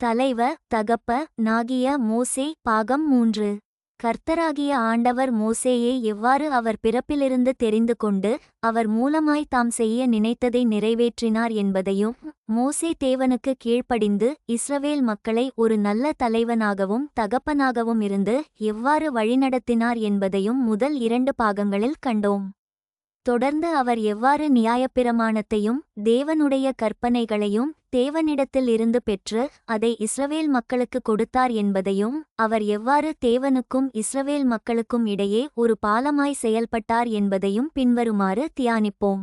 தலைவ தகப்ப நாகிய மோசே பாகம் மூன்று. கர்த்தராகிய ஆண்டவர் மோசேயை எவ்வாறு அவர் பிறப்பிலிருந்து தெரிந்து கொண்டு அவர் மூலமாய் தாம் செய்ய நினைத்ததை நிறைவேற்றினார் என்பதையும் மோசே தேவனுக்கு கீழ்ப்படிந்து இஸ்ரவேல் மக்களை ஒரு நல்ல தலைவனாகவும் தகப்பனாகவும் இருந்து எவ்வாறு வழிநடத்தினார் என்பதையும் முதல் இரண்டு பாகங்களில் கண்டோம். தொடர்ந்து அவர் எவ்வாறு நியாயப்பிரமாணத்தையும் தேவனுடைய கற்பனைகளையும் தேவனிடத்தில் இருந்து பெற்று அதை இஸ்ரவேல் மக்களுக்கு கொடுத்தார் என்பதையும் அவர் எவ்வாறு தேவனுக்கும் இஸ்ரவேல் மக்களுக்கும் இடையே ஒரு பாலமாய் செயல்பட்டார் என்பதையும் பின்வருமாறு தியானிப்போம்.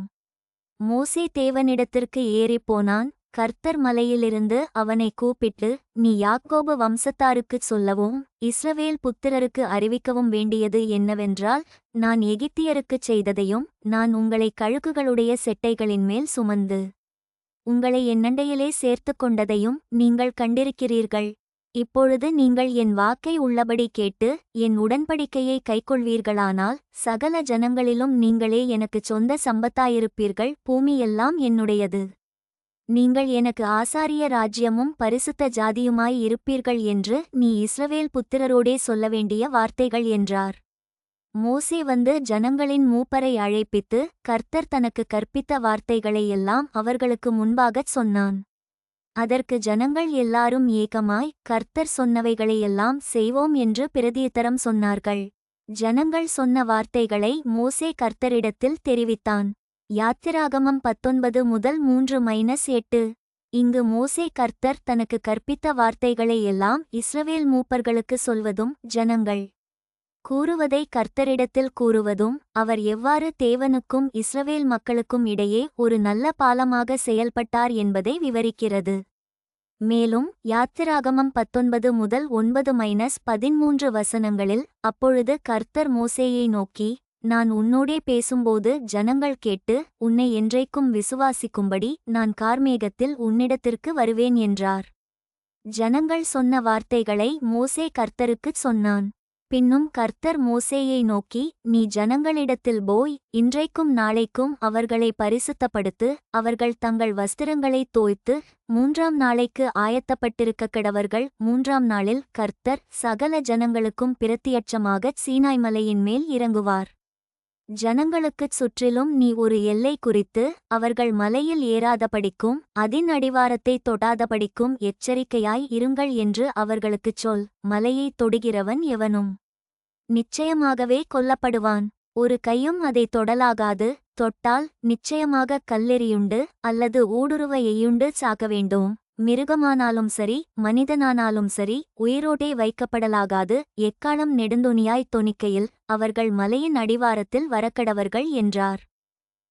மோசே தேவனிடத்திற்கு ஏறிப்போனான் கர்த்தர் மலையிலிருந்து அவனை கூப்பிட்டு நீ யாக்கோபு வம்சத்தாருக்குச் சொல்லவும் இஸ்ரவேல் புத்திரருக்கு அறிவிக்கவும் வேண்டியது என்னவென்றால் நான் எகிப்தியருக்குச் செய்ததையும் நான் உங்களை கழுகுகளுடைய செட்டைகளின் மேல் சுமந்து உங்களை என்னண்டையிலே சேர்த்துக் கொண்டதையும் நீங்கள் கண்டிருக்கிறீர்கள். இப்பொழுது நீங்கள் என் வாக்கை உள்ளபடி கேட்டு என் உடன்படிக்கையை கைக்கொள்வீர்களானால் சகல ஜனங்களிலும் நீங்களே எனக்குச் சொந்த சம்பத்தாயிருப்பீர்கள் பூமியெல்லாம் என்னுடையது. நீங்கள் எனக்கு ஆசாரிய ராஜ்யமும் பரிசுத்த ஜாதியுமாய் இருப்பீர்கள் என்று நீ இஸ்ரவேல் புத்திரரோடே சொல்ல வேண்டிய வார்த்தைகள் என்றார். மோசே வந்து ஜனங்களின் மூப்பரை அழைப்பித்து கர்த்தர் தனக்கு கற்பித்த வார்த்தைகளையெல்லாம் அவர்களுக்கு முன்பாகச் சொன்னான். அதற்கு ஜனங்கள் எல்லாரும் ஏகமாய் கர்த்தர் சொன்னவைகளையெல்லாம் செய்வோம் என்று பிரதியுத்தரம் சொன்னார்கள். ஜனங்கள் சொன்ன வார்த்தைகளை மோசே கர்த்தரிடத்தில் தெரிவித்தான். யாத்திராகமம் பத்தொன்பது முதல் மூன்று மைனஸ் எட்டு. இங்கு மோசே கர்த்தர் தனக்கு கற்பித்த வார்த்தைகளை எல்லாம் இஸ்ரவேல் மூப்பர்களுக்கு சொல்வதும் ஜனங்கள். கூறுவதை கர்த்தரிடத்தில் கூறுவதும் அவர் எவ்வாறு தேவனுக்கும் இஸ்ரவேல் மக்களுக்கும் இடையே ஒரு நல்ல பாலமாக செயல்பட்டார் என்பதை விவரிக்கிறது. மேலும் யாத்திராகமம் பத்தொன்பது முதல் ஒன்பது மைனஸ் பதிமூன்று வசனங்களில் அப்பொழுது கர்த்தர் மோசேயை நோக்கி நான் உன்னோடே பேசும்போது ஜனங்கள் கேட்டு உன்னை என்றைக்கும் விசுவாசிக்கும்படி நான் கார்மேகத்தில் உன்னிடத்திற்கு வருவேன் என்றார். ஜனங்கள் சொன்ன வார்த்தைகளை மோசே கர்த்தருக்குச் சொன்னான். பின்னும் கர்த்தர் மோசேயை நோக்கி நீ ஜனங்களிடத்தில் போய் இன்றைக்கும் நாளைக்கும் அவர்களை பரிசுத்தப்படுத்து அவர்கள் தங்கள் வஸ்திரங்களைத் தோய்த்து மூன்றாம் நாளைக்கு ஆயத்தப்பட்டிருக்க கிடவர்கள் மூன்றாம் நாளில் கர்த்தர் சகல ஜனங்களுக்கும் பிரத்தியட்சமாகச் சீனாய் மலையின் மேல் இறங்குவார். ஜனங்களுக்குச் சுற்றிலும் நீ ஒரு எல்லை குறித்து அவர்கள் மலையில் ஏறாதபடிக்கும் அதின் அடிவாரத்தை தொடாதபடிக்கும் எச்சரிக்கையாய் இருங்கள் என்று அவர்களுக்குச் சொல். மலையைத் தொடுகிறவன் எவனும் நிச்சயமாகவே கொல்லப்படுவான். ஒரு கையும் அதை தொடலாகாது. தொட்டால் நிச்சயமாக கல்லெறியுண்டு அல்லது ஊடுருவ எய்யுண்டு சாக்க வேண்டும் மிருகமானாலும் சரி மனிதனானாலும் சரி உயிரோடே வைக்கப்படலாகாது எக்காலம் நெடுந்துணியாய் தொனிக்கையில் அவர்கள் மலையின் அடிவாரத்தில் வரக்கடவர்கள் என்றார்.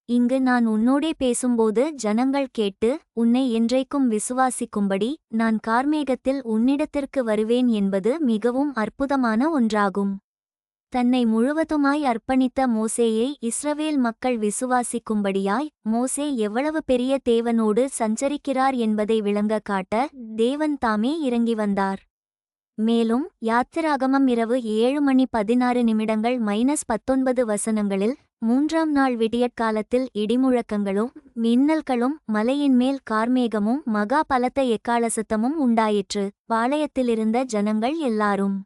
இங்கு நான் உன்னோடே பேசும்போது ஜனங்கள் கேட்டு உன்னை என்றைக்கும் விசுவாசிக்கும்படி நான் கார்மேகத்தில் உன்னிடத்திற்கு வருவேன் என்பது மிகவும் அற்புதமான ஒன்றாகும். தன்னை முழுவதுமாய் அர்ப்பணித்த மோசேயை இஸ்ரவேல் மக்கள் விசுவாசிக்கும்படியாய் மோசே எவ்வளவு பெரிய தேவனோடு சஞ்சரிக்கிறார் என்பதை விளங்க காட்ட தேவன் தாமே இறங்கி வந்தார். மேலும் யாத்திராகமம் இரவு ஏழு மணி பதினாறு நிமிடங்கள் மைனஸ் பத்தொன்பது வசனங்களில் மூன்றாம் நாள் விடியற்காலத்தில் இடிமுழக்கங்களும் மின்னல்களும் மலையின் மேல் கார்மேகமும் மகா பலத்த எக்காலசத்தமும் உண்டாயிற்று. பாளையத்திலிருந்த ஜனங்கள் எல்லாரும்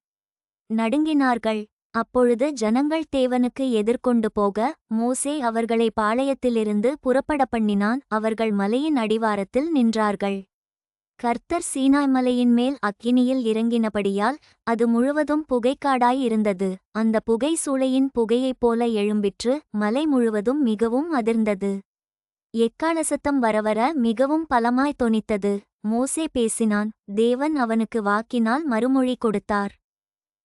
நடுங்கினார்கள். அப்பொழுது ஜனங்கள் தேவனுக்கு எதிர்கொண்டு போக மோசே அவர்களை பாளையத்திலிருந்து புறப்பட பண்ணினான். அவர்கள் மலையின் அடிவாரத்தில் நின்றார்கள். கர்த்தர் சீனாய் மலையின் மேல் அக்கினியில் இறங்கினபடியால் அது முழுவதும் புகைக்காடாய் இருந்தது. அந்த புகை சூளையின் புகையைப் போல எழும்பிற்று மலை முழுவதும் மிகவும் அதிர்ந்தது. எக்கால சத்தம் வரவர மிகவும் பலமாய் தொனித்தது. மோசே பேசினான் தேவன் அவனுக்கு வாக்கினால் மறுமொழி கொடுத்தார்.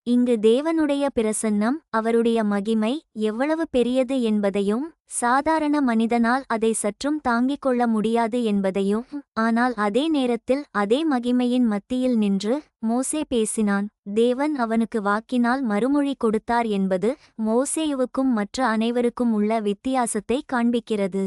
இங்கு தேவனுடைய பிரசன்னம் அவருடைய மகிமை எவ்வளவு பெரியது என்பதையும் சாதாரண மனிதனால் அதை சற்றும் தாங்கிக் கொள்ள முடியாது என்பதையும் ஆனால் அதே நேரத்தில் அதே மகிமையின் மத்தியில் நின்று மோசே பேசினான். தேவன் அவனுக்கு வாக்கினால் மறுமொழி கொடுத்தார் என்பது மோசேயுவுக்கும் மற்ற அனைவருக்கும் உள்ள வித்தியாசத்தை காண்பிக்கிறது.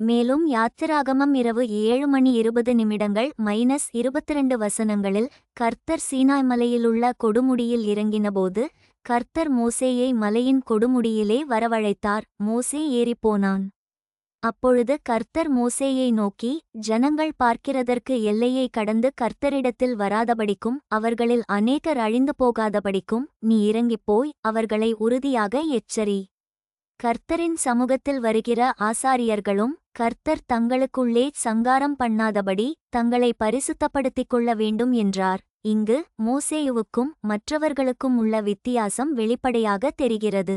மேலும் யாத்திராகமம் இரவு ஏழு மணி இருபது நிமிடங்கள் மைனஸ் இருபத்திரண்டு வசனங்களில் கர்த்தர் சீனாய் மலையிலுள்ள கொடுமுடியில் இறங்கினபோது கர்த்தர் மோசேயை மலையின் கொடுமுடியிலே வரவழைத்தார். மோசே ஏறிப்போனான். அப்பொழுது கர்த்தர் மோசேயை நோக்கி ஜனங்கள் பார்க்கிறதற்கு எல்லையை கடந்து கர்த்தரிடத்தில் வராதபடிக்கும் அவர்களில் அநேகர் அழிந்து போகாதபடிக்கும் நீ இறங்கிப் போய் அவர்களை உறுதியாக எச்சரி. கர்த்தரின் சமூகத்தில் வருகிற ஆசாரியர்களும் கர்த்தர் தங்களுக்குள்ளே சங்காரம் பண்ணாதபடி தங்களை பரிசுத்தப்படுத்திக் கொள்ள வேண்டும் என்றார். இங்கு மோசேயுவுக்கும் மற்றவர்களுக்கும் உள்ள வித்தியாசம் வெளிப்படையாக தெரிகிறது.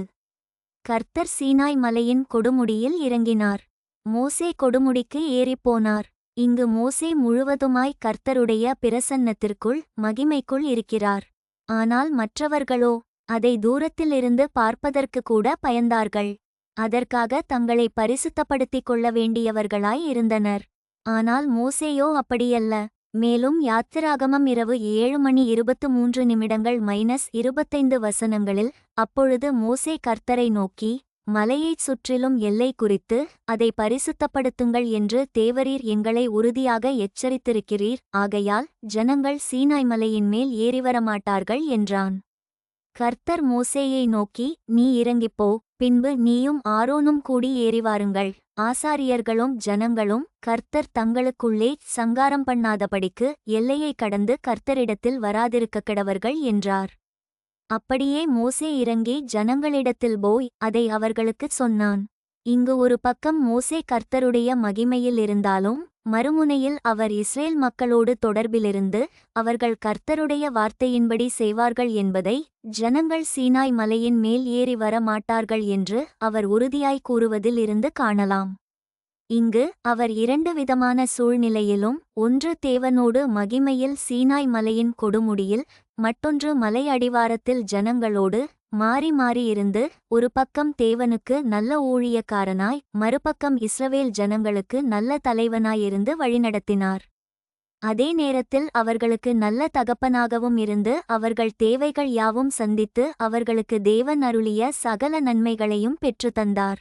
கர்த்தர் சீனாய் மலையின் கொடுமுடியில் இறங்கினார். மோசே கொடுமுடிக்கு ஏறிப்போனார். இங்கு மோசே முழுவதுமாய் கர்த்தருடைய பிரசன்னத்திற்குள் மகிமைக்குள் இருக்கிறார். ஆனால் மற்றவர்களோ அதை தூரத்திலிருந்து பார்ப்பதற்கு கூட பயந்தார்கள். அதற்காக தங்களை பரிசுத்தப்படுத்திக் கொள்ள வேண்டியவர்களாய் இருந்தனர். ஆனால் மோசேயோ அப்படியல்ல. மேலும் யாத்திராகமம் இரவு ஏழு மணி இருபத்து மூன்று நிமிடங்கள் மைனஸ் இருபத்தைந்து வசனங்களில் அப்பொழுது மோசே கர்த்தரை நோக்கி மலையைச் சுற்றிலும் எல்லை குறித்து அதை பரிசுத்தப்படுத்துங்கள் என்று தேவரீர் எங்களை உறுதியாக எச்சரித்திருக்கிறீர். ஆகையால் ஜனங்கள் சீனாய் மலையின் மேல் ஏறிவரமாட்டார்கள் என்றான். கர்த்தர் மோசேயை நோக்கி நீ இறங்கிப்போ பின்பு நீயும் ஆரோனும் கூடி ஏறிவாருங்கள். ஆசாரியர்களும் ஜனங்களும் கர்த்தர் தங்களுக்குள்ளே சங்காரம் பண்ணாதபடிக்கு எல்லையை கடந்து கர்த்தரிடத்தில் வராதிருக்க கிடவர்கள் என்றார். அப்படியே மோசே இறங்கி ஜனங்களிடத்தில் போய் அதை அவர்களுக்குச் சொன்னான். இங்கு ஒரு பக்கம் மோசே கர்த்தருடைய மகிமையில் இருந்தாலும் மறுமுனையில் அவர் இஸ்ரேல் மக்களோடு தொடர்பிலிருந்து அவர்கள் கர்த்தருடைய வார்த்தையின்படி செய்வார்கள் என்பதை ஜனங்கள் சீனாய் மலையின் மேல் ஏறி வர மாட்டார்கள் என்று அவர் உறுதியாய் கூறுவதில் இருந்து காணலாம். இங்கு அவர் இரண்டு விதமான சூழ்நிலையிலும் ஒன்று தேவனோடு மகிமையில் சீனாய் மலையின் கொடுமுடியில் மற்றொன்று மலை அடிவாரத்தில் ஜனங்களோடு மாறி மாறி இருந்து ஒரு பக்கம் தேவனுக்கு நல்ல ஊழியக்காரனாய் மறுபக்கம் இஸ்ரவேல் ஜனங்களுக்கு நல்ல தலைவனாயிருந்து வழிநடத்தினார். அதே நேரத்தில் அவர்களுக்கு நல்ல தகப்பனாகவும் இருந்து அவர்கள் தேவைகள் யாவும் சந்தித்து அவர்களுக்கு தேவன் அருளிய சகல நன்மைகளையும் பெற்றுத்தந்தார்.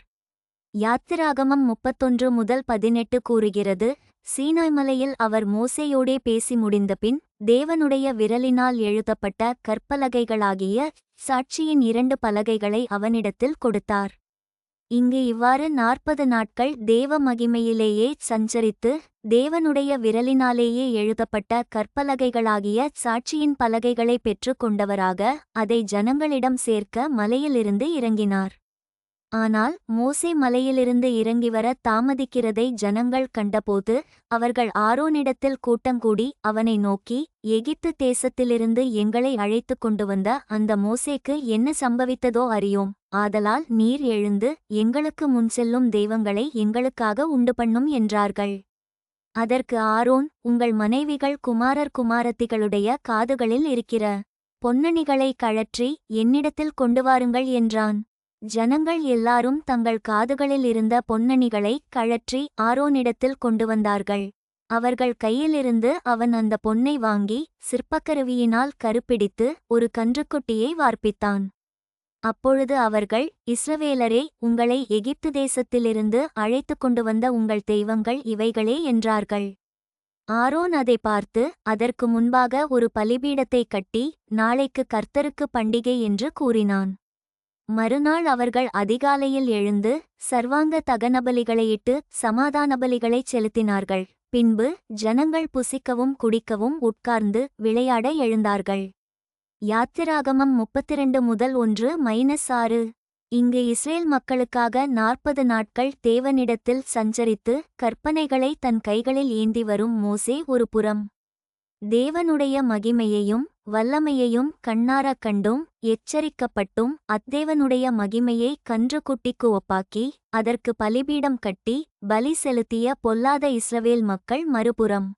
யாத்திராகமம் முப்பத்தொன்று முதல் பதினெட்டு கூறுகிறது சீனாய்மலையில் அவர் மோசையோடே பேசி முடிந்தபின் தேவனுடைய விரலினால் எழுதப்பட்ட கற்பலகைகளாகிய சாட்சியின் இரண்டு பலகைகளை அவனிடத்தில் கொடுத்தார். இங்கு இவ்வாறு நாற்பது நாட்கள் தேவ மகிமையிலேயே சஞ்சரித்து தேவனுடைய விரலினாலேயே எழுதப்பட்ட கற்பலகைகளாகிய சாட்சியின் பலகைகளை பெற்று கொண்டவராக அதை ஜனங்களிடம் சேர்க்க மலையிலிருந்து இறங்கினார். ஆனால் மோசே மலையிலிருந்து இறங்கிவர தாமதிக்கிறதை ஜனங்கள் கண்டபோது அவர்கள் ஆரோனிடத்தில் கூட்டங்கூடி அவனை நோக்கி எகிப்து தேசத்திலிருந்து எங்களை அழைத்துக் கொண்டு வந்த அந்த மோசேக்கு என்ன சம்பவித்ததோ அறியோம். ஆதலால் நீர் எழுந்து எங்களுக்கு முன் செல்லும் தெய்வங்களை எங்களுக்காக உண்டு பண்ணும் என்றார்கள். அதற்கு ஆரோன் உங்கள் மனைவிகள் குமாரர் குமாரத்திகளுடைய காதுகளில் இருக்கிற பொன்னணிகளை கழற்றி என்னிடத்தில் கொண்டு வாருங்கள் என்றான். ஜனங்கள் எல்லாரும் தங்கள் காதுகளில் இருந்த பொன்னணிகளை கழற்றி ஆரோனிடத்தில் கொண்டு வந்தார்கள். அவர்கள் கையிலிருந்து அவன் அந்த பொன்னை வாங்கி சிற்பக்கருவியினால் கருப்பிடித்து ஒரு கன்றுக்குட்டியை வார்ப்பித்தான். அப்பொழுது அவர்கள் இஸ்ரவேலரே உங்களை எகிப்து தேசத்திலிருந்து அழைத்து கொண்டு வந்த உங்கள் தெய்வங்கள் இவைகளே என்றார்கள். ஆரோன் அதை பார்த்து அதற்கு முன்பாக ஒரு பலிபீடத்தை கட்டி நாளைக்கு கர்த்தருக்கு பண்டிகை என்று கூறினான். மறுநாள் அவர்கள் அதிகாலையில் எழுந்து சர்வாங்க தகனபலிகளையிட்டு சமாதானபலிகளைச் செலுத்தினார்கள். பின்பு ஜனங்கள் புசிக்கவும் குடிக்கவும் உட்கார்ந்து விளையாட எழுந்தார்கள். யாத்திராகமம் முப்பத்திரண்டு முதல் ஒன்று மைனஸ் ஆறு. இங்கு இஸ்ரேல் மக்களுக்காக நாற்பது நாட்கள் தேவனிடத்தில் சஞ்சரித்து கற்பனைகளை தன் கைகளில் ஏந்தி வரும் மோசே ஒரு புறம். தேவனுடைய மகிமையையும் வல்லமையையும் கண்ணாரக் கண்டும் எச்சரிக்கப்பட்டும் அத்தேவனுடைய மகிமையை கன்றுக்குட்டிக்கு ஒப்பாக்கி அதற்கு பலிபீடம் கட்டி பலி செலுத்திய பொல்லாத இஸ்ரவேல் மக்கள் மறுபுறம்.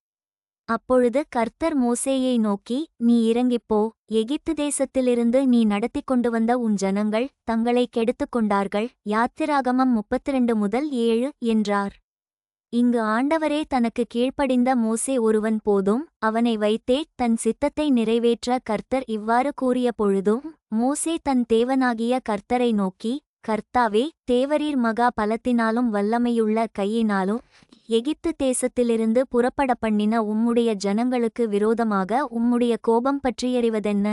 அப்பொழுது கர்த்தர் மோசேயை நோக்கி நீ இறங்கிப்போ எகிப்து தேசத்திலிருந்து நீ நடத்தி கொண்டு வந்த உன் ஜனங்கள் தங்களை கெடுத்துக் கொண்டார்கள் யாத்திராகமம் முப்பத்திரண்டு முதல் ஏழு என்றார். இங்கு ஆண்டவரே தனக்கு கீழ்ப்படிந்த மோசே ஒருவன் போதும் அவனை வைத்தே தன் சித்தத்தை நிறைவேற்ற கர்த்தர் இவ்வாறு கூறிய பொழுதும் மோசே தன் தேவனாகிய கர்த்தரை நோக்கி கர்த்தாவே தேவரீர் மகா பலத்தினாலும் வல்லமையுள்ள கையினாலும் எகிப்து தேசத்திலிருந்து புறப்பட பண்ணின உம்முடைய ஜனங்களுக்கு விரோதமாக உம்முடைய கோபம் பற்றியறிவதென்ன?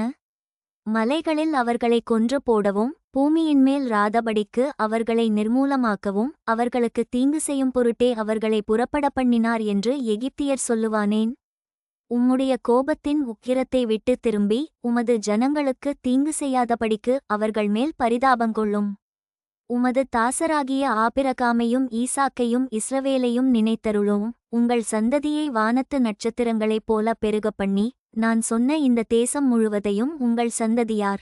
மலைகளில் அவர்களை கொன்று போடவும் பூமியின்மேல் ராதபடிக்கு அவர்களை நிர்மூலமாக்கவும் அவர்களுக்கு தீங்கு செய்யும் பொருட்டே அவர்களை புறப்பட பண்ணினார் என்று எகிப்தியர் சொல்லுவானேன்? உம்முடைய கோபத்தின் உக்கிரத்தை விட்டு திரும்பி உமது ஜனங்களுக்கு தீங்கு செய்யாதபடிக்கு அவர்கள் மேல் பரிதாபங்கொள்ளும் உமது தாசராகிய ஆபிரகாமையும் ஈசாக்கையும் இஸ்ரவேலையும் நினைத்தருளும். உங்கள் சந்ததியை வானத்து நட்சத்திரங்களைப் போல பெருகப் பண்ணி நான் சொன்ன இந்த தேசம் முழுவதையும் உங்கள் சந்ததியார்.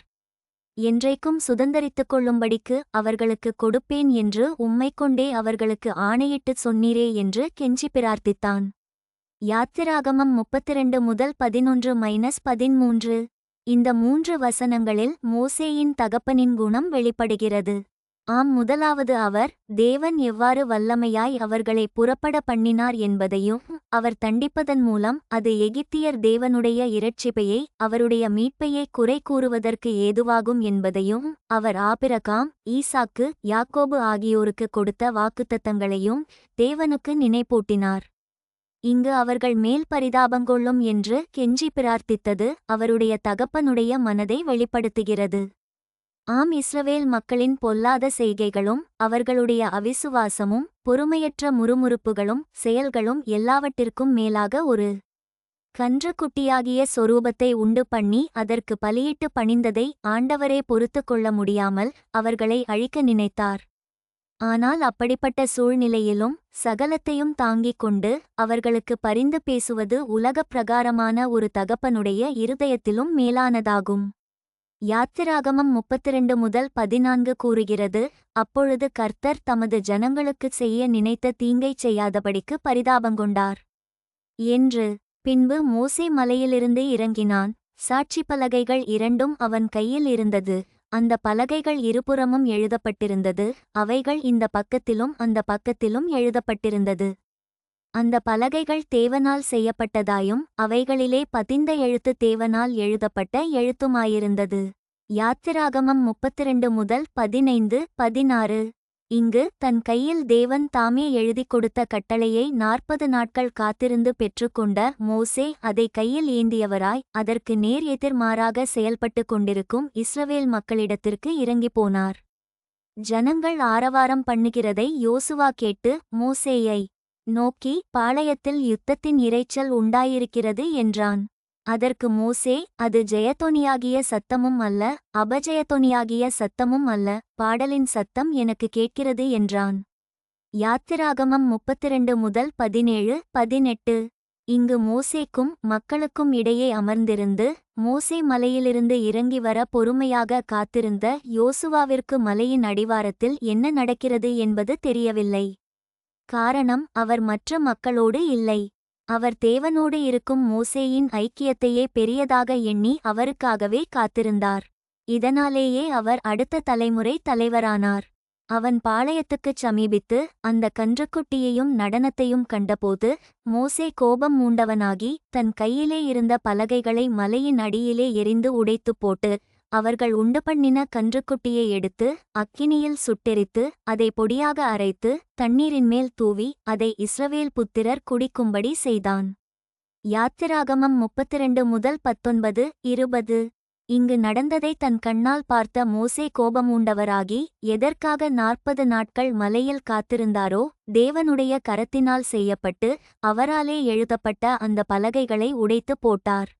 என்றைக்கும் சுதந்தரித்துக் கொள்ளும்படிக்கு அவர்களுக்கு கொடுப்பேன் என்று உம்மை கொண்டே அவர்களுக்கு ஆணையிட்டுச் சொன்னீரே என்று கெஞ்சி பிரார்த்தித்தான். யாத்திராகமம் முப்பத்திரண்டு முதல் பதினொன்று மைனஸ் பதிமூன்று இந்த மூன்று வசனங்களில் மோசேயின் தகப்பனின் குணம் வெளிப்படுகிறது. ஆம் முதலாவது அவர் தேவன் எவ்வாறு வல்லமையாய் அவர்களை புறப்பட பண்ணினார் என்பதையும் அவர் தண்டிப்பதன் மூலம் அது எகிப்தியர் தேவனுடைய இரட்சிப்பையை அவருடைய மீட்பையை குறை கூறுவதற்கு ஏதுவாகும் என்பதையும் அவர் ஆபிரகாம் ஈசாக்கு யாக்கோபு ஆகியோருக்கு கொடுத்த வாக்குத்தத்தங்களையும் தேவனுக்கு நினைப்பூட்டினார். இங்கு அவர்கள் மேல் பரிதாபங்கொள்ளும் என்று கெஞ்சி பிரார்த்தித்தது அவருடைய தகப்பனுடைய மனதை வெளிப்படுத்துகிறது. ஆம் இஸ்ரவேல் மக்களின் பொல்லாத செய்கைகளும் அவர்களுடைய அவிசுவாசமும் பொறுமையற்ற முறுமுறுப்புகளும் செயல்களும் எல்லாவற்றிற்கும் மேலாக ஒரு கன்றுக்குட்டியாகிய சொரூபத்தை உண்டு பண்ணி அதற்கு பலியிட்டு பணிந்ததை ஆண்டவரே பொறுத்து கொள்ள முடியாமல் அவர்களை அழிக்க நினைத்தார். ஆனால் அப்படிப்பட்ட சூழ்நிலையிலும் சகலத்தையும் தாங்கிக் கொண்டு அவர்களுக்கு பரிந்து பேசுவது உலகப் பிரகாரமான ஒரு தகப்பனுடைய இருதயத்திலும் மேலானதாகும். யாத்திராகமம் முப்பத்திரண்டு முதல் பதினான்கு கூறுகிறது. அப்பொழுது கர்த்தர் தமது ஜனங்களுக்குச் செய்ய நினைத்த தீங்கைச் செய்யாதபடிக்கு பரிதாபங்கொண்டார். என்று பின்பு மோசே மலையிலிருந்து இறங்கினான். சாட்சி பலகைகள் இரண்டும் அவன் கையில் இருந்தது. அந்த பலகைகள் இருபுறமும் எழுதப்பட்டிருந்தது. அவைகள் இந்த பக்கத்திலும் அந்த பக்கத்திலும் எழுதப்பட்டிருந்தது. அந்த பலகைகள் தேவனால் செய்யப்பட்டதாயும் அவைகளிலே பதிந்த எழுத்து தேவனால் எழுதப்பட்ட எழுத்துமாயிருந்தது. யாத்திராகமம் முப்பத்திரண்டு முதல் பதினைந்து பதினாறு. இங்கு தன் கையில் தேவன் தாமே எழுதிக் கொடுத்த கட்டளையை நாற்பது நாட்கள் காத்திருந்து பெற்றுக்கொண்ட மோசே அதை கையில் ஏந்தியவராய் அதற்கு நேர் எதிர்மாறாக செயல்பட்டு கொண்டிருக்கும் இஸ்ரவேல் மக்களிடத்திற்கு இறங்கிப் போனார். ஜனங்கள் ஆரவாரம் பண்ணுகிறதை யோசுவா கேட்டு மோசேயை நோக்கி பாளையத்தில் யுத்தத்தின் இரைச்சல் உண்டாயிருக்கிறது என்றான். அதற்கு மோசே அது ஜெயத்தொனியாகிய சத்தமும் அல்ல அபஜயத்தொனியாகிய சத்தமும் அல்ல பாடலின் சத்தம் எனக்கு கேட்கிறது என்றான். யாத்திராகமம் முப்பத்திரண்டு முதல் பதினேழு பதினெட்டு. இங்கு மோசேக்கும் மக்களுக்கும் இடையே அமர்ந்திருந்து மோசே மலையிலிருந்து இறங்கி வர பொறுமையாக காத்திருந்த யோசுவாவிற்கு மலையின் அடிவாரத்தில் என்ன நடக்கிறது என்பது தெரியவில்லை. காரணம் அவர் மற்ற மக்களோடு இல்லை. அவர் தேவனோடு இருக்கும் மோசேயின் ஐக்கியத்தையே பெரியதாக எண்ணி அவருக்காகவே காத்திருந்தார். இதனாலேயே அவர் அடுத்த தலைமுறை தலைவரானார். அவன் பாளையத்துக்குச் சமீபித்து அந்த கன்றுக்குட்டியையும் நடனத்தையும் கண்டபோது மோசே கோபம் மூண்டவனாகி தன் கையிலே இருந்த பலகைகளை மலையின் அடியிலே எரிந்து உடைத்துப் போட்டு அவர்கள் உண்டு பண்ணின கன்றுக்குட்டியை எடுத்து அக்கினியில் சுட்டெரித்து அதை பொடியாக அரைத்து தண்ணீரின் மேல் தூவி அதை இஸ்ரவேல் புத்திரர் குடிக்கும்படி செய்தான். யாத்திராகமம் முப்பத்திரண்டு முதல் பத்தொன்பது இருபது. இங்கு நடந்ததை தன் கண்ணால் பார்த்த மோசே கோபம் உண்டவராகி எதற்காக நாற்பது நாட்கள் மலையில் காத்திருந்தாரோ தேவனுடைய கரத்தினால் செய்யப்பட்டு அவராலே எழுதப்பட்ட அந்த பலகைகளை உடைத்துப் போட்டார்.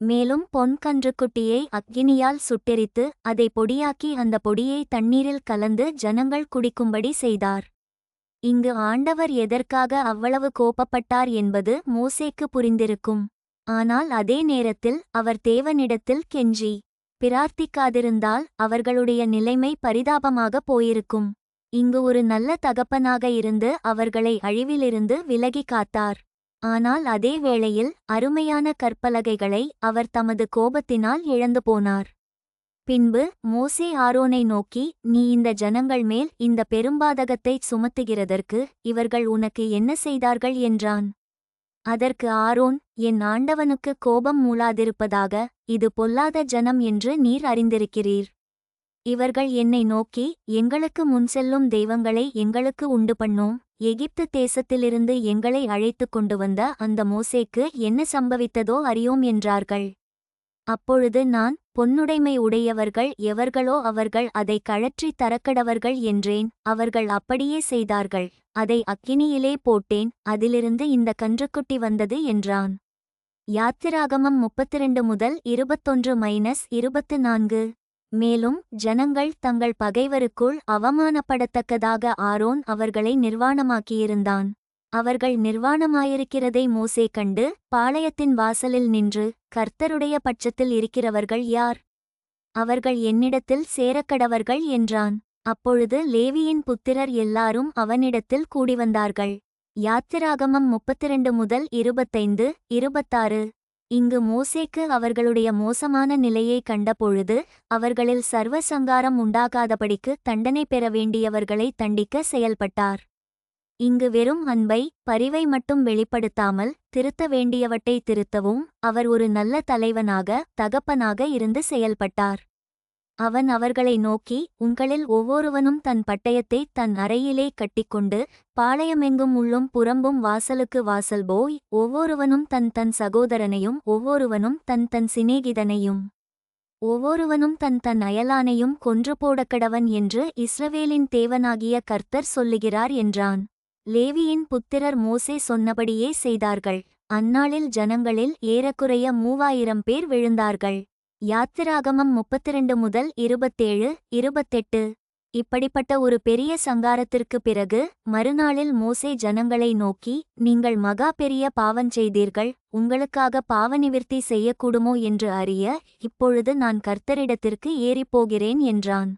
மேலும் பொன் கன்றுக்குட்டியை அக்கினியால் சுட்டெரித்து அதை பொடியாக்கி அந்த பொடியை தண்ணீரில் கலந்து ஜனங்கள் குடிக்கும்படி செய்தார். இங்கு ஆண்டவர் எதற்காக அவ்வளவு கோபப்பட்டார் என்பது மோசேக்கு புரிந்திருக்கும். ஆனால் அதே நேரத்தில் அவர் தேவனிடத்தில் கெஞ்சி பிரார்த்திக்காதிருந்தால் அவர்களுடைய நிலைமை பரிதாபமாக போயிருக்கும். இங்கு ஒரு நல்ல தகப்பனாக இருந்து அவர்களை அழிவிலிருந்து விலகி காத்தார். ஆனால் அதே வேளையில் அருமையான கற்பலகைகளை அவர் தமது கோபத்தினால் இழந்து போனார். பின்பு மோசே ஆரோனை நோக்கி நீ இந்த ஜனங்கள் மேல் இந்த பெரும்பாதகத்தைச் சுமத்துகிறதற்கு இவர்கள் உனக்கு என்ன செய்தார்கள்? என்றான். அதற்கு ஆரோன் என் ஆண்டவனுக்கு கோபம் மூளாதிருப்பதாக இது பொல்லாத ஜனம் என்று நீர் அறிந்திருக்கிறீர். இவர்கள் என்னை நோக்கி எங்களுக்கு முன் செல்லும் தெய்வங்களை எங்களுக்கு உண்டு பண்ணோம். எகிப்து தேசத்திலிருந்து எங்களை அழைத்துக் கொண்டு வந்த அந்த மோசேக்கு என்ன சம்பவித்ததோ அறியோம் என்றார்கள். அப்பொழுது நான் பொன்னுடைமை உடையவர்கள் எவர்களோ அவர்கள் அதை கழற்றித் தரக்கடவர்கள் என்றேன். அவர்கள் அப்படியே செய்தார்கள். அதை அக்கினியிலே போட்டேன். அதிலிருந்து இந்த கன்றுக்குட்டி வந்தது என்றான். யாத்திராகமம் முப்பத்திரண்டு முதல் இருபத்தொன்று மைனஸ் இருபத்து நான்கு. மேலும் ஜனங்கள் தங்கள் பகைவருக்குள் அவமானப்படத்தக்கதாக ஆரோன் அவர்களை நிர்வாணமாக்கியிருந்தான். அவர்கள் நிர்வாணமாயிருக்கிறதை மோசே கண்டு பாளையத்தின் வாசலில் நின்று கர்த்தருடைய பட்சத்தில் இருக்கிறவர்கள் யார்? அவர்கள் என்னிடத்தில் சேரக்கடவர்கள் என்றான். அப்பொழுது லேவியின் புத்திரர் எல்லாரும் அவனிடத்தில் கூடிவந்தார்கள். யாத்திராகமம் முப்பத்திரண்டு முதல் இருபத்தைந்து இருபத்தாறு. இங்கு மோசேக்கு அவர்களுடைய மோசமான நிலையை கண்டபொழுது அவர்களில் சர்வ சங்காரம் உண்டாகாதபடிக்கு தண்டனை பெற வேண்டியவர்களை தண்டிக்க செயல்பட்டார். இங்கு வெறும் அன்பை பரிவை மட்டும் வெளிப்படுத்தாமல் திருத்த வேண்டியவற்றை திருத்தவும் அவர் ஒரு நல்ல தலைவனாக தகப்பனாக இருந்து செயல்பட்டார். அவன் அவர்களை நோக்கி உங்களில் ஒவ்வொருவனும் தன் பட்டயத்தை தன் அறையிலே கட்டிக்கொண்டு பாளையமெங்கும் உள்ளும் புறம்பும் வாசலுக்கு வாசல் போய் ஒவ்வொருவனும் தன் தன் சகோதரனையும் ஒவ்வொருவனும் தன் தன் சிநேகிதனையும் ஒவ்வொருவனும் தன் தன் அயலானையும் கொன்று போடக்கடவன் என்று இஸ்ரவேலின் தேவனாகிய கர்த்தர் சொல்லுகிறார் என்றான். லேவியின் புத்திரர் மோசே சொன்னபடியே செய்தார்கள். அந்நாளில் ஜனங்களில் ஏறக்குறைய மூவாயிரம் பேர் விழுந்தார்கள். யாத்திராகமம் முப்பத்திரண்டு முதல் இருபத்தேழு இருபத்தெட்டு. இப்படிப்பட்ட ஒரு பெரிய சங்காரத்திற்கு பிறகு மறுநாளில் மோசே ஜனங்களை நோக்கி நீங்கள் மகா பெரிய பாவஞ்செய்தீர்கள் உங்களுக்காக பாவநிவிர்த்தி செய்யக்கூடுமோ? என்று அறிய இப்பொழுது நான் கர்த்தரிடத்திற்கு ஏறிப்போகிறேன் என்றான்.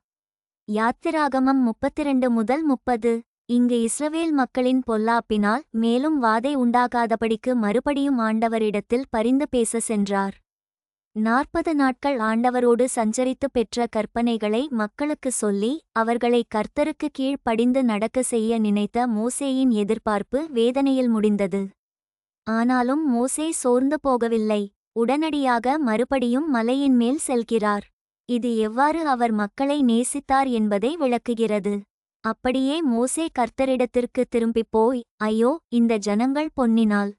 யாத்திராகமம் முப்பத்திரண்டு முதல் முப்பது. இங்கு இஸ்ரவேல் மக்களின் பொல்லாப்பினால் மேலும் வாதை உண்டாகாதபடிக்கு மறுபடியும் ஆண்டவரிடத்தில் பரிந்து பேச சென்றார். நாற்பது நாட்கள் ஆண்டவரோடு சஞ்சரித்து பெற்ற கற்பனைகளை மக்களுக்கு சொல்லி அவர்களை கர்த்தருக்கு கீழ் படிந்து நடக்க செய்ய நினைத்த மோசேயின் எதிர்பார்ப்பு வேதனையில் முடிந்தது. ஆனாலும் மோசே சோர்ந்து போகவில்லை. உடனடியாக மறுபடியும் மலையின் மேல் செல்கிறார். இது எவ்வாறு அவர் மக்களை நேசித்தார் என்பதை விளக்குகிறது. அப்படியே மோசே கர்த்தரிடத்திற்கு திரும்பிப் போய் ஐயோ இந்த ஜனங்கள் பொன்னினால்.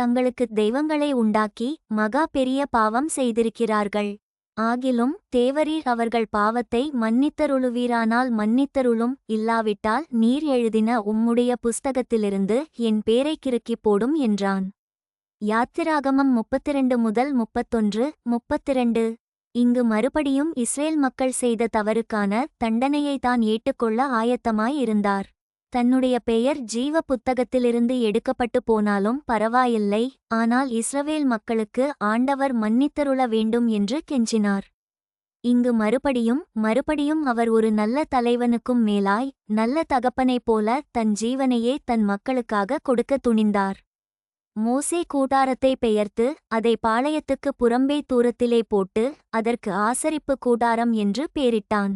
தங்களுக்கு தெய்வங்களை உண்டாக்கி மகா பெரிய பாவம் செய்திருக்கிறார்கள். ஆகிலும் தேவரீர் அவர்கள் பாவத்தை மன்னித்தருளுவீரானால் மன்னித்தருளும் இல்லாவிட்டால் நீர் எழுதின உம்முடைய புஸ்தகத்திலிருந்து என் பேரை கிறுக்கிப் போடும் என்றான். யாத்திராகமம் முப்பத்திரண்டு முதல் முப்பத்தொன்று முப்பத்திரண்டு. இங்கு மறுபடியும் இஸ்ரேல் மக்கள் செய்த தவறுக்கான தண்டனையை தான் ஏற்றுக்கொள்ள ஆயத்தமாய் இருந்தார். தன்னுடைய பெயர் ஜீவ புத்தகத்திலிருந்து எடுக்கப்பட்டு போனாலும் பரவாயில்லை ஆனால் இஸ்ரவேல் மக்களுக்கு ஆண்டவர் மன்னித்தருள வேண்டும் என்று கெஞ்சினார். இங்கு மறுபடியும் மறுபடியும் அவர் ஒரு நல்ல தலைவனுக்கும் மேலாய் நல்ல தகப்பனைப் போல தன் ஜீவனையே தன் மக்களுக்காக கொடுக்க துணிந்தார். மோசே கூடாரத்தை பெயர்த்து அதை பாளையத்துக்கு புறம்பே தூரத்திலே போட்டு அதற்கு ஆசரிப்பு கூட்டாரம் என்று பேரிட்டான்.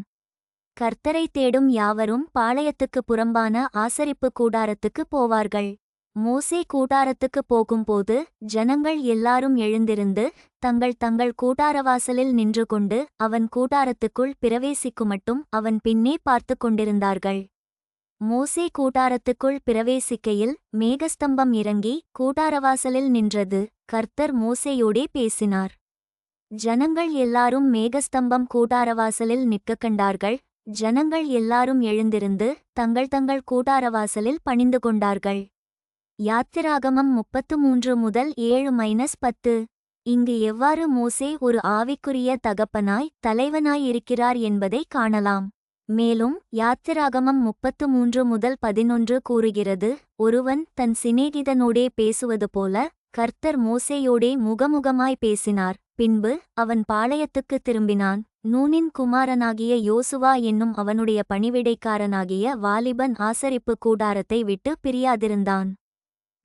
கர்த்தரை தேடும் யாவரும் பாளையத்துக்கு புறம்பான ஆசரிப்பு கூடாரத்துக்கு போவார்கள். மோசே கூடாரத்துக்கு போகும்போது ஜனங்கள் எல்லாரும் எழுந்திருந்து தங்கள் தங்கள் கூட்டாரவாசலில் நின்று கொண்டு அவன் கூட்டாரத்துக்குள் பிரவேசிக்குமட்டும் அவன் பின்னே பார்த்து கொண்டிருந்தார்கள். மோசே கூட்டாரத்துக்குள் பிரவேசிக்கையில் மேகஸ்தம்பம் இறங்கி கூட்டாரவாசலில் நின்றது. கர்த்தர் மோசேயோடே பேசினார். ஜனங்கள் எல்லாரும் மேகஸ்தம்பம் கூட்டாரவாசலில் நிற்கக் கண்டார்கள். ஜனங்கள் எல்லாரும் எழுந்திருந்து தங்கள் தங்கள் கூட்டாரவாசலில் பணிந்து கொண்டார்கள். யாத்திராகமம் முப்பத்து மூன்று முதல் ஏழு மைனஸ் பத்து. இங்கு எவ்வாறு மோசே ஒரு ஆவிக்குரிய தகப்பனாய் தலைவனாய் இருக்கிறார் என்பதை காணலாம். மேலும் யாத்திராகமம் முப்பத்து மூன்று முதல் பதினொன்று கூறுகிறது ஒருவன் தன் சிநேகிதனோடே பேசுவது போல கர்த்தர் மோசேயோடே முகமுகமாய் பேசினார். பின்பு அவன் பாளையத்துக்கு திரும்பினான். நூனின் குமாரனாகிய யோசுவா என்னும் அவனுடைய பணிவிடைக்காரனாகிய வாலிபன் ஆசரிப்பு கூடாரத்தை விட்டு பிரியாதிருந்தான்.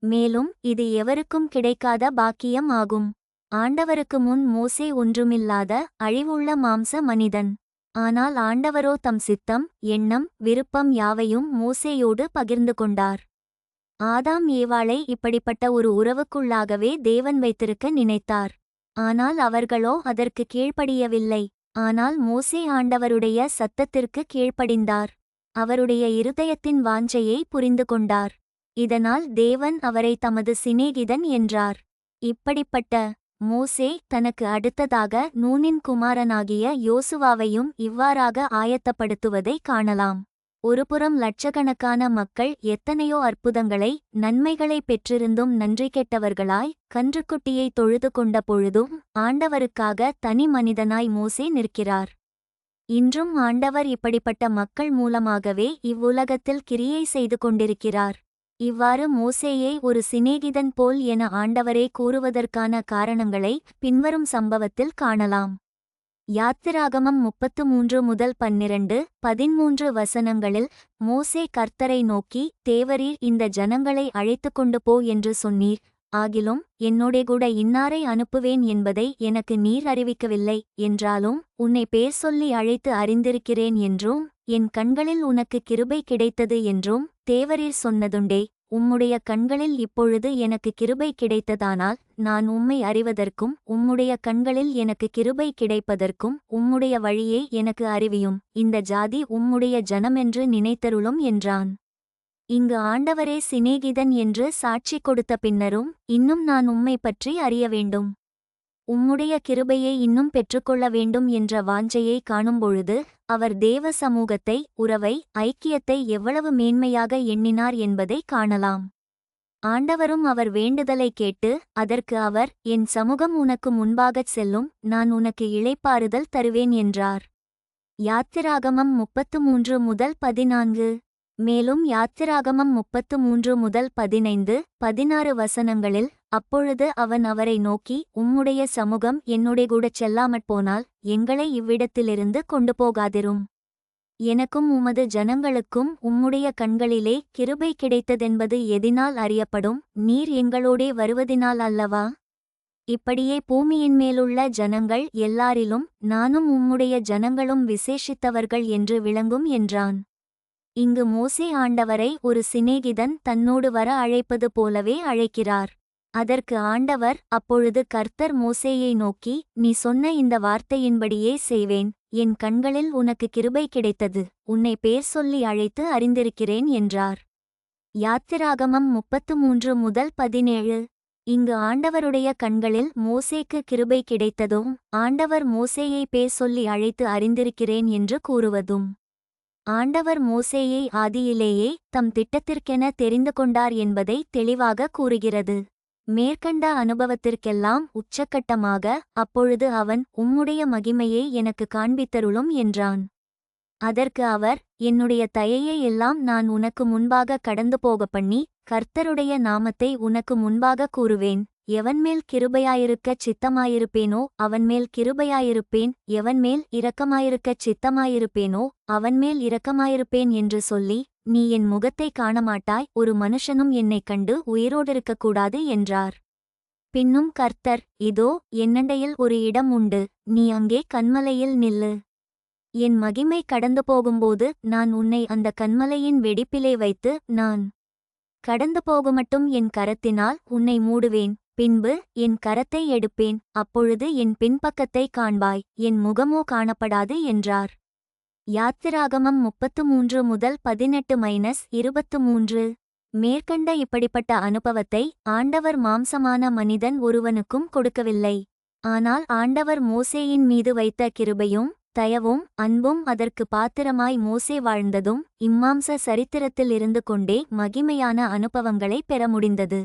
மேலும் இது எவருக்கும் கிடைக்காத பாக்கியம் ஆகும். ஆண்டவருக்கு முன் மோசே ஒன்றுமில்லாத அழிவுள்ள மாம்ச மனிதன். ஆனால் ஆண்டவரோ தம் சித்தம் எண்ணம் விருப்பம் யாவையும் மோசேயோடு பகிர்ந்து கொண்டார். ஆதாம் ஏவாளை இப்படிப்பட்ட ஒரு உறவுக்குள்ளாகவே தேவன் வைத்திருக்க நினைத்தார். ஆனால் அவர்களோ அதற்கு கீழ்ப்படியவில்லை. ஆனால் மோசே ஆண்டவருடைய சத்தத்திற்கு கீழ்ப்படிந்தார். அவருடைய இருதயத்தின் வாஞ்சையை புரிந்து கொண்டார். இதனால் தேவன் அவரை தமது சிநேகிதன் என்றார். இப்படிப்பட்ட மோசே தனக்கு அடுத்ததாக நூனின் குமாரனாகிய யோசுவாவையும் இவ்வாறாக ஆயத்தப்படுத்துவதை காணலாம். ஒருபுறம் லட்சக்கணக்கான மக்கள் எத்தனையோ அற்புதங்களை நன்மைகளை பெற்றிருந்தும் நன்றி கெட்டவர்களாய் கன்றுக்குட்டியை தொழுது கொண்ட பொழுதும் ஆண்டவருக்காக தனி மனிதனாய் மோசே நிற்கிறார். இன்றும் ஆண்டவர் இப்படிப்பட்ட மக்கள் மூலமாகவே இவ்வுலகத்தில் கிரியை செய்து கொண்டிருக்கிறார். இவ்வாறு மோசேயை ஒரு சிநேகிதன் போல் என ஆண்டவரே கூறுவதற்கான காரணங்களை பின்வரும் சம்பவத்தில் காணலாம். யாத்திராகமம் முப்பத்து மூன்று முதல் பன்னிரண்டு பதிமூன்று வசனங்களில் மோசே கர்த்தரை நோக்கி தேவரீர் இந்த ஜனங்களை அழைத்து கொண்டு போ என்று சொன்னீர். ஆகிலும் என்னோடே கூட இன்னாரை அனுப்புவேன் என்பதை எனக்கு நீர் அறிவிக்கவில்லை. என்றாலும் உன்னை பேர் சொல்லி அழைத்து அறிந்திருக்கிறேன் என்றும் என் கண்களில் உனக்கு கிருபை கிடைத்தது என்றும் தேவரீர் சொன்னதுண்டே. உம்முடைய கண்களில் இப்பொழுது எனக்கு கிருபை கிடைத்ததானால் நான் உம்மை அறிவதற்கும் உம்முடைய கண்களில் எனக்கு கிருபை கிடைப்பதற்கும் உம்முடைய வழியை எனக்கு அறிவியும். இந்த ஜாதி உம்முடைய ஜனமென்று நினைத்தருளும் என்றான். இங்கு ஆண்டவரே சிநேகிதன் என்று சாட்சி கொடுத்த பின்னரும் இன்னும் நான் உம்மை பற்றி அறிய வேண்டும். உம்முடைய கிருபையை இன்னும் பெற்றுக்கொள்ள வேண்டும் என்ற வாஞ்சையை காணும்பொழுது அவர் தேவ சமூகத்தை உறவை ஐக்கியத்தை எவ்வளவு மேன்மையாக எண்ணினார் என்பதை காணலாம். ஆண்டவரும் அவர் வேண்டுதலை கேட்டு அதற்கு அவர் என் சமூகம் உனக்கு முன்பாகச் செல்லும் நான் உனக்கு இளைப்பாறுதல் தருவேன் என்றார். யாத்திராகமம் முப்பத்து மூன்று முதல் பதினான்கு. மேலும் யாத்திராகமம் முப்பத்து மூன்று முதல் பதினைந்து பதினாறு வசனங்களில் அப்பொழுது அவன் அவரை நோக்கி உம்முடைய சமூகம் என்னுடைய கூடச் செல்லாமற் போனால் எங்களை இவ்விடத்திலிருந்து கொண்டு போகாதிரும் எனக்கும் உமது ஜனங்களுக்கும் உம்முடைய கண்களிலே கிருபை கிடைத்ததென்பது எதினால் அறியப்படும். நீர் எங்களோடே வருவதினால் அல்லவா? இப்படியே பூமியின் மேலுள்ள ஜனங்கள் எல்லாரிலும் நானும் உம்முடைய ஜனங்களும் விசேஷித்தவர்கள் என்று விளங்கும் என்றான். இங்கு மோசே ஆண்டவரை ஒரு சிநேகிதன் தன்னோடு வர அழைப்பது போலவே அழைக்கிறார். அதற்கு ஆண்டவர் அப்பொழுது கர்த்தர் மோசேயை நோக்கி நீ சொன்ன இந்த வார்த்தையின்படியே செய்வேன். என் கண்களில் உனக்கு கிருபை கிடைத்தது. உன்னை பேர் சொல்லி அழைத்து அறிந்திருக்கிறேன் என்றார். யாத்திராகமம் முப்பத்து மூன்று முதல் பதினேழு. இங்கு ஆண்டவருடைய கண்களில் மோசேக்கு கிருபை கிடைத்ததும் ஆண்டவர் மோசேயை பேர் சொல்லி அழைத்து அறிந்திருக்கிறேன் என்று கூறுவதும். ஆண்டவர் மோசேயை ஆதியிலேயே தம் திட்டத்திற்கென தெரிந்து கொண்டார் என்பதை தெளிவாக கூறுகிறது. மேற்கண்ட அனுபவத்திற்கெல்லாம் உச்சக்கட்டமாக அப்பொழுது அவன் உம்முடைய மகிமையை எனக்கு காண்பித்தருளும் என்றான். அதற்கு அவர் என்னுடைய தயையை எல்லாம் நான் உனக்கு முன்பாக கடந்து போக பண்ணி கர்த்தருடைய நாமத்தை உனக்கு முன்பாக கூறுவேன். எவன்மேல் கிருபையாயிருக்கச் சித்தமாயிருப்பேனோ அவன்மேல் கிருபையாயிருப்பேன். எவன்மேல் இரக்கமாயிருக்கச் சித்தமாயிருப்பேனோ அவன்மேல் இரக்கமாயிருப்பேன் என்று சொல்லி நீ என் முகத்தைக் காணமாட்டாய் ஒரு மனுஷனும் என்னைக் கண்டு உயிரோடிருக்கக்கூடாது என்றார். பின்னும் கர்த்தர் இதோ என்னண்டையில் ஒரு இடம் உண்டு நீ அங்கே கண்மலையில் நில்லு. என் மகிமை கடந்து போகும்போது நான் உன்னை அந்த கண்மலையின் வெடிப்பிலே வைத்து நான் கடந்து போகுமட்டும் என் கரத்தினால் உன்னை மூடுவேன் பின்பு என் கரத்தை எடுப்பேன் அப்பொழுது என் பின்பக்கத்தை காண்பாய் என் முகமோ காணப்படாது என்றார். யாத்திராகமம் முப்பத்து மூன்று முதல் பதினெட்டு மைனஸ் இருபத்து மூன்று. மேற்கண்ட இப்படிப்பட்ட அனுபவத்தை ஆண்டவர் மாம்சமான மனிதன் ஒருவனுக்கும் கொடுக்கவில்லை. ஆனால் ஆண்டவர் மோசேயின் மீது வைத்த கிருபையும் தயவும் அன்பும் அதற்கு பாத்திரமாய் மோசே வாழ்ந்ததும் இம்மாம்ச சரித்திரத்தில் இருந்து கொண்டே மகிமையான அனுபவங்களை பெற முடிந்தது.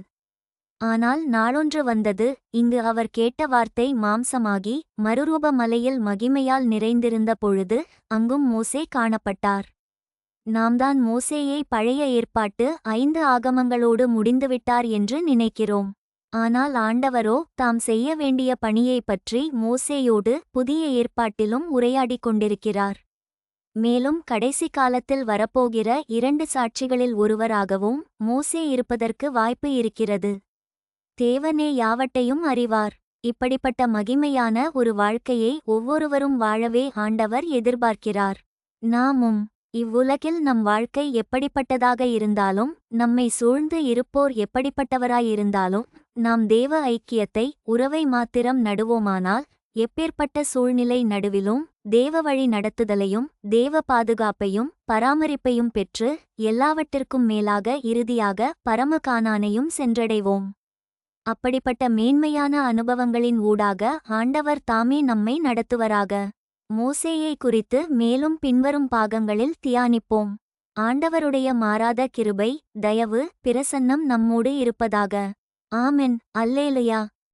ஆனால் நாளொன்று வந்தது இங்கு அவர் கேட்ட வார்த்தை மாம்சமாகி மறுரூப மலையில் மகிமையால் நிறைந்திருந்த பொழுது அங்கும் மோசே காணப்பட்டார். நாம்தான் மோசேயை பழைய ஏற்பாட்டு ஐந்து ஆகமங்களோடு முடிந்துவிட்டார் என்று நினைக்கிறோம். ஆனால் ஆண்டவரோ தாம் செய்ய வேண்டிய பணியைப் பற்றி மோசேயோடு புதிய ஏற்பாட்டிலும் உரையாடிக் கொண்டிருக்கிறார். மேலும் கடைசி காலத்தில் வரப்போகிற இரண்டு சாட்சிகளில் ஒருவராகவும் மோசே இருப்பதற்கு வாய்ப்பு இருக்கிறது. தேவனே யாவட்டையும் அறிவார். இப்படிப்பட்ட மகிமையான ஒரு வாழ்க்கையை ஒவ்வொருவரும் வாழவே ஆண்டவர் எதிர்பார்க்கிறார். நாமும் இவ்வுலகில் நம் வாழ்க்கை எப்படிப்பட்டதாக இருந்தாலும் நம்மை சூழ்ந்து இருப்போர் எப்படிப்பட்டவராயிருந்தாலும் நாம் தேவ ஐக்கியத்தை உறவை மாத்திரம் நடுவோமானால் எப்பேற்பட்ட சூழ்நிலை நடுவிலும் தேவ வழி நடத்துதலையும் தேவ பாதுகாப்பையும் பராமரிப்பையும் பெற்று எல்லாவற்றிற்கும் மேலாக இறுதியாக பரமகானானையும் சென்றடைவோம். அப்படிப்பட்ட மேன்மையான அனுபவங்களின் ஊடாக ஆண்டவர் தாமே நம்மை நடத்துவராக. மோசேயை குறித்து மேலும் பின்வரும் பாகங்களில் தியானிப்போம். ஆண்டவருடைய மாறாத கிருபை தயவு பிரசன்னம் நம்மோடு இருப்பதாக. ஆமென். அல்லேலுயா.